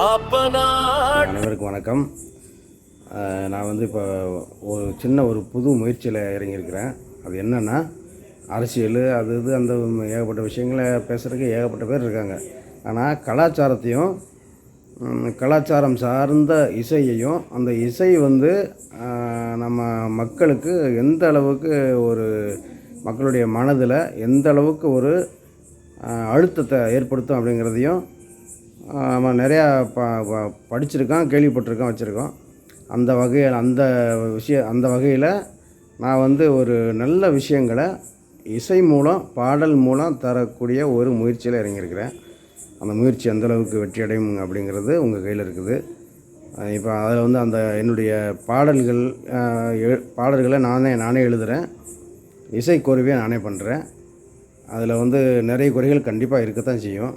அனைவருக்கும் வணக்கம். நான் வந்து இப்போ ஒரு சின்ன ஒரு புது முயற்சியில் இறங்கியிருக்கிறேன். அது என்னென்னா அரசியல் அது இது அந்த ஏகப்பட்ட விஷயங்களை பேசுகிறதுக்கு ஏகப்பட்ட பேர் இருக்காங்க. ஆனால் கலாச்சாரத்தையும் கலாச்சாரம் சார்ந்த இசையையும் அந்த இசை வந்து நம்ம மக்களுக்கு எந்த அளவுக்கு ஒரு மக்களுடைய மனதில் எந்த அளவுக்கு ஒரு அழுத்தத்தை ஏற்படுத்தும் அப்படிங்கிறதையும் ஆஹ் நம்ம நிறையா ப ப- படிச்சிருக்கோம் கேள்விப்பட்டிருக்கோம் வச்சுருக்கோம். அந்த வகையில் அந்த விஷய அந்த வகையில் நான் வந்து ஒரு நல்ல விஷயங்களை இசை மூலம் பாடல் மூலம் தரக்கூடிய ஒரு முயற்சியில் இறங்கியிருக்கிறேன். அந்த முயற்சி எந்தளவுக்கு வெற்றி அடையும் அப்படிங்கிறது உங்கள் கையில் இருக்குது. இப்போ அதில் வந்து அந்த என்னுடைய பாடல்கள் எ பாடல்களை நானே நானே எழுதுகிறேன் இசை கோர்வையை நானே பண்ணுறேன் அதில் வந்து நிறைய குறைகள் கண்டிப்பாக இருக்கத்தான் செய்யும்.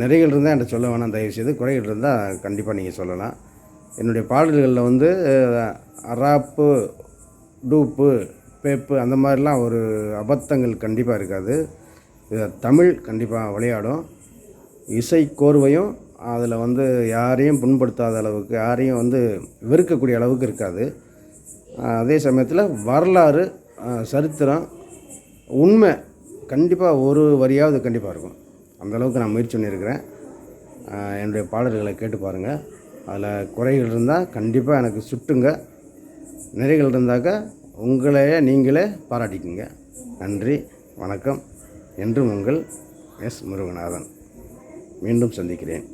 நிறைகள் இருந்தால் என்கிட்ட சொல்ல வேணாம் தயவு செய்து குறைகள் இருந்தால் கண்டிப்பாக நீங்கள் சொல்லலாம். என்னுடைய பாடல்களில் வந்து அராப்பு டூப்பு பேப்பு அந்த மாதிரிலாம் ஒரு அபத்தங்கள் கண்டிப்பாக இருக்காது. தமிழ் கண்டிப்பாக விளையாடும். இசை கோர்வையும் அதில் வந்து யாரையும் புண்படுத்தாத அளவுக்கு யாரையும் வந்து வெறுக்கக்கூடிய அளவுக்கு இருக்காது. அதே சமயத்தில் வரலாறு சரித்திரம் உண்மை கண்டிப்பாக ஒரு வரியாவது கண்டிப்பாக இருக்கும். அந்தளவுக்கு நான் முயற்சி பண்ணியிருக்கிறேன். என்னுடைய பாடல்களை கேட்டு பாருங்கள் அதில் குறைகள் இருந்தால் கண்டிப்பாக எனக்கு சுட்டுங்க. நிறைகள் இருந்தாக்கா உங்களையே நீங்களே பாராட்டிக்குங்க. நன்றி வணக்கம். என்றும் உங்கள் எஸ் முருகநாதன். மீண்டும் சந்திக்கிறேன்.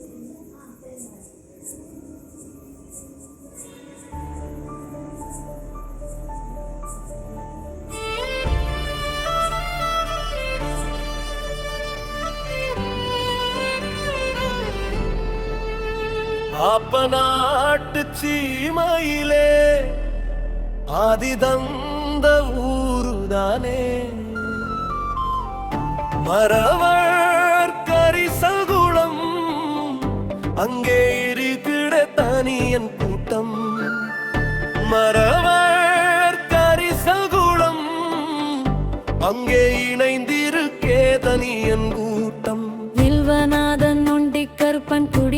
அப்பநாட்டு சீமையிலே ஆதிதந்த ஊருதானே. மரவர் கரிசகுளம் அங்கே இருக்கிற தனியன் கூட்டம். மரவர் கரிசகுளம் அங்கே இணைந்திருக்கே தனியன் கூட்டம். வில்வநாதன் நொண்டி கருப்பன் குழு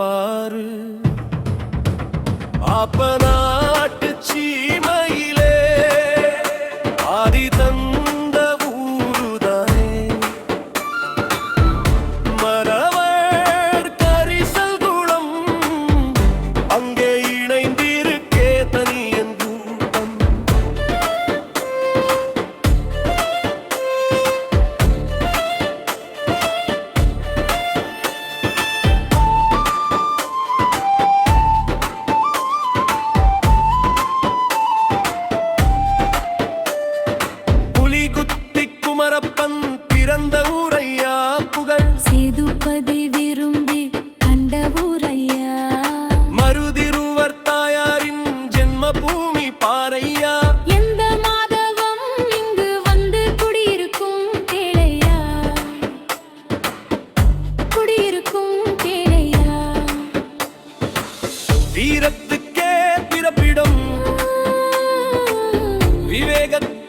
பாரு. அப்ப நாட்டு சீமையில வீரத்துக்கே பிறப்பிடும். விவேகத்தை